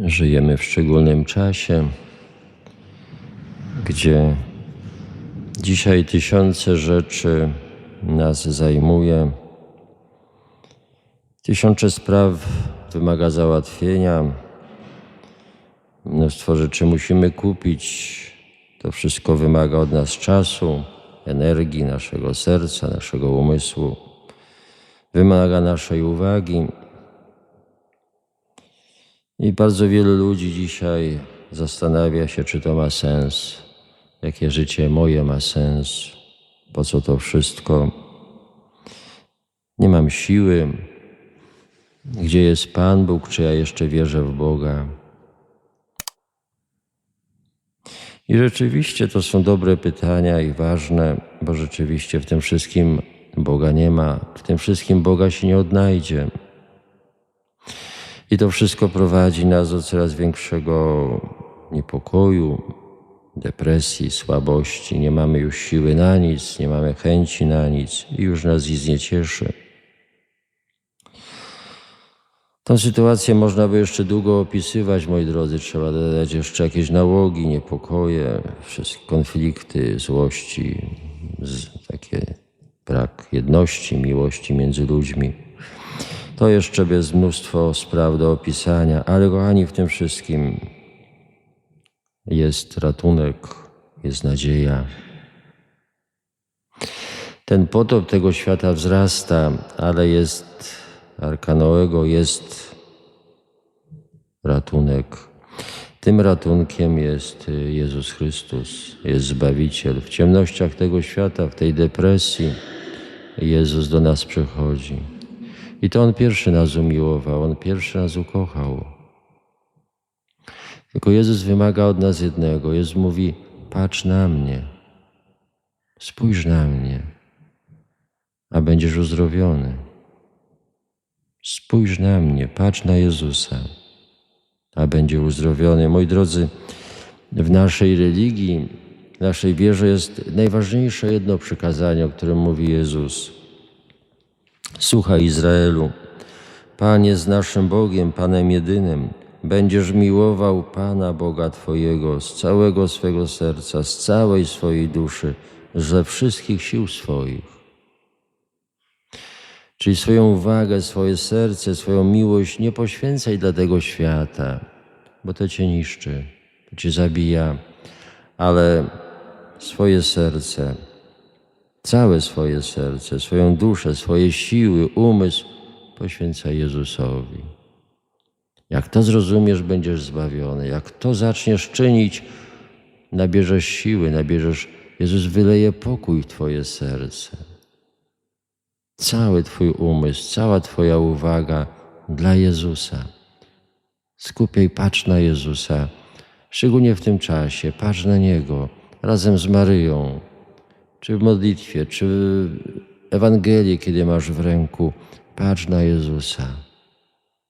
Żyjemy w szczególnym czasie, gdzie dzisiaj tysiące rzeczy nas zajmuje. Tysiące spraw wymaga załatwienia. Mnóstwo rzeczy musimy kupić. To wszystko wymaga od nas czasu, energii, naszego serca, naszego umysłu. Wymaga naszej uwagi. I bardzo wielu ludzi dzisiaj zastanawia się, czy to ma sens, jakie życie moje ma sens, po co to wszystko. Nie mam siły. Gdzie jest Pan Bóg, czy ja jeszcze wierzę w Boga? I rzeczywiście to są dobre pytania i ważne, bo rzeczywiście w tym wszystkim Boga nie ma, w tym wszystkim Boga się nie odnajdzie. I to wszystko prowadzi nas do coraz większego niepokoju, depresji, słabości. Nie mamy już siły na nic, nie mamy chęci na nic i już nas nic nie cieszy. Tą sytuację można by jeszcze długo opisywać, moi drodzy. Trzeba dodać jeszcze jakieś nałogi, niepokoje, wszystkie konflikty, złości, takie brak jedności, miłości między ludźmi. To jeszcze jest mnóstwo spraw do opisania, ale kochani, w tym wszystkim jest ratunek, jest nadzieja. Ten potop tego świata wzrasta, ale jest Arka Noego, jest ratunek. Tym ratunkiem jest Jezus Chrystus, jest Zbawiciel. W ciemnościach tego świata, w tej depresji, Jezus do nas przychodzi. I to On pierwszy nas umiłował, On pierwszy nas ukochał. Tylko Jezus wymaga od nas jednego. Jezus mówi: Patrz na mnie, spójrz na mnie, a będziesz uzdrowiony. Spójrz na mnie, patrz na Jezusa, a będzie uzdrowiony. Moi drodzy, w naszej religii, naszej wierze jest najważniejsze jedno przykazanie, o którym mówi Jezus. Słuchaj Izraelu, Pan jest naszym Bogiem, Panem jedynym. Będziesz miłował Pana Boga Twojego z całego swego serca, z całej swojej duszy, ze wszystkich sił swoich. Czyli swoją uwagę, swoje serce, swoją miłość nie poświęcaj dla tego świata, bo to cię niszczy, to cię zabija, ale swoje serce, całe swoje serce, swoją duszę, swoje siły, umysł poświęcaj Jezusowi. Jak to zrozumiesz, będziesz zbawiony. Jak to zaczniesz czynić, nabierzesz siły, nabierzesz, Jezus wyleje pokój w Twoje serce. Cały Twój umysł, cała Twoja uwaga dla Jezusa. Skupiaj, patrz na Jezusa, szczególnie w tym czasie, patrz na Niego razem z Maryją, czy w modlitwie, czy w Ewangelii, kiedy masz w ręku, patrz na Jezusa.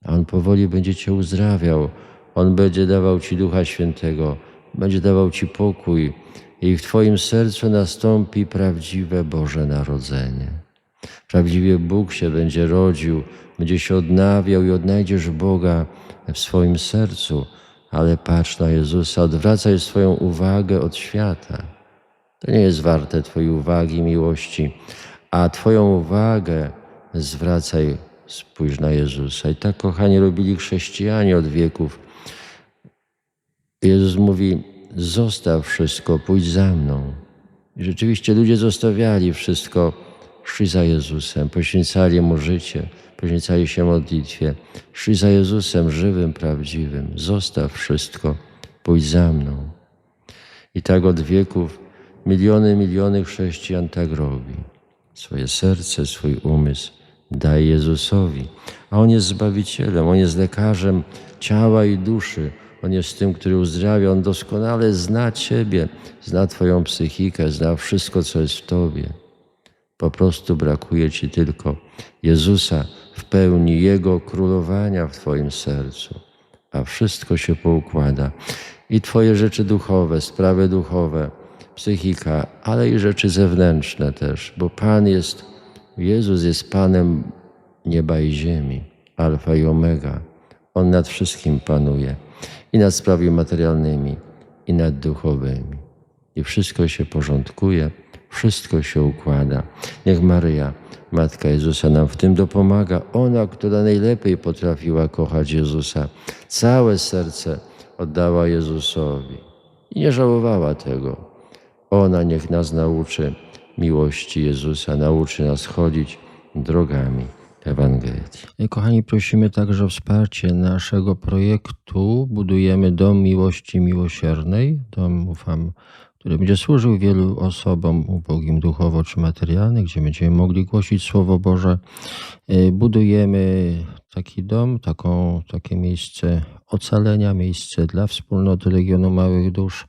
A On powoli będzie Cię uzdrawiał. On będzie dawał Ci Ducha Świętego, będzie dawał Ci pokój i w Twoim sercu nastąpi prawdziwe Boże Narodzenie. Prawdziwie Bóg się będzie rodził, będzie się odnawiał i odnajdziesz Boga w swoim sercu, ale patrz na Jezusa, odwracaj swoją uwagę od świata. To nie jest warte Twojej uwagi, miłości, a Twoją uwagę zwracaj, spójrz na Jezusa. I tak, kochani, robili chrześcijanie od wieków. Jezus mówi: Zostaw wszystko, pójdź za mną. I rzeczywiście ludzie zostawiali wszystko, szli za Jezusem, poświęcali Mu życie, poświęcali się modlitwie, szli za Jezusem żywym, prawdziwym. Zostaw wszystko, pójdź za mną. I tak od wieków miliony, miliony chrześcijan tak robi. Swoje serce, swój umysł daje Jezusowi, a On jest Zbawicielem, On jest lekarzem ciała i duszy. On jest tym, który uzdrawia. On doskonale zna Ciebie, zna Twoją psychikę, zna wszystko, co jest w Tobie. Po prostu brakuje Ci tylko Jezusa w pełni Jego królowania w Twoim sercu, a wszystko się poukłada. I Twoje rzeczy duchowe, sprawy duchowe, psychika, ale i rzeczy zewnętrzne też, bo Pan jest, Jezus jest Panem nieba i ziemi, Alfa i Omega. On nad wszystkim panuje i nad sprawami materialnymi, i nad duchowymi. I wszystko się porządkuje, wszystko się układa. Niech Maryja, Matka Jezusa, nam w tym dopomaga. Ona, która najlepiej potrafiła kochać Jezusa, całe serce oddała Jezusowi i nie żałowała tego. Ona niech nas nauczy miłości Jezusa, nauczy nas chodzić drogami Ewangelii. Kochani, prosimy także o wsparcie naszego projektu. Budujemy Dom Miłości Miłosiernej. Dom, ufam, który będzie służył wielu osobom ubogim duchowo czy materialnie, gdzie będziemy mogli głosić Słowo Boże. Y, Budujemy taki dom, taką, takie miejsce ocalenia, miejsce dla wspólnoty Legionu Małych Dusz.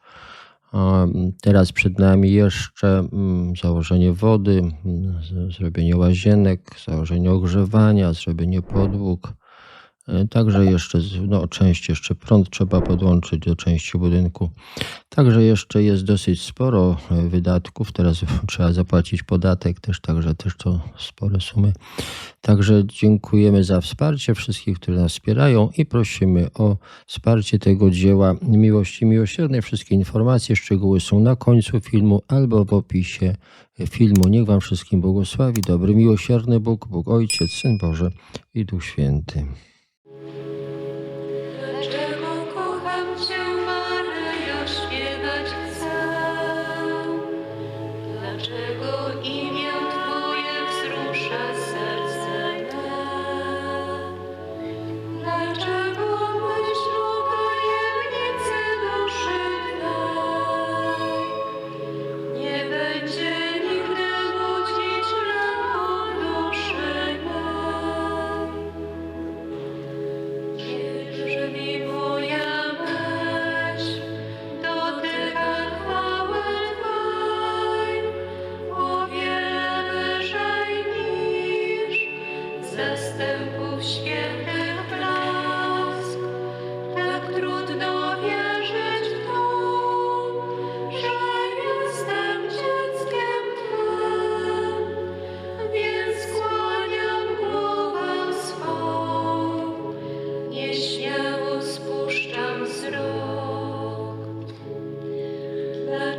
A Teraz przed nami jeszcze mm, założenie wody, mm, zrobienie łazienek, założenie ogrzewania, zrobienie podłóg. E, Także jeszcze, no, część jeszcze prąd trzeba podłączyć do części budynku. Także jeszcze jest dosyć sporo e, wydatków. Teraz trzeba zapłacić podatek też, także też to spore sumy. Także dziękujemy za wsparcie wszystkich, którzy nas wspierają i prosimy o wsparcie tego dzieła Miłości Miłosiernej. Wszystkie informacje, szczegóły są na końcu filmu albo w opisie filmu. Niech Wam wszystkim błogosławi dobry, miłosierny Bóg, Bóg Ojciec, Syn Boży i Duch Święty.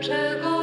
dlaczego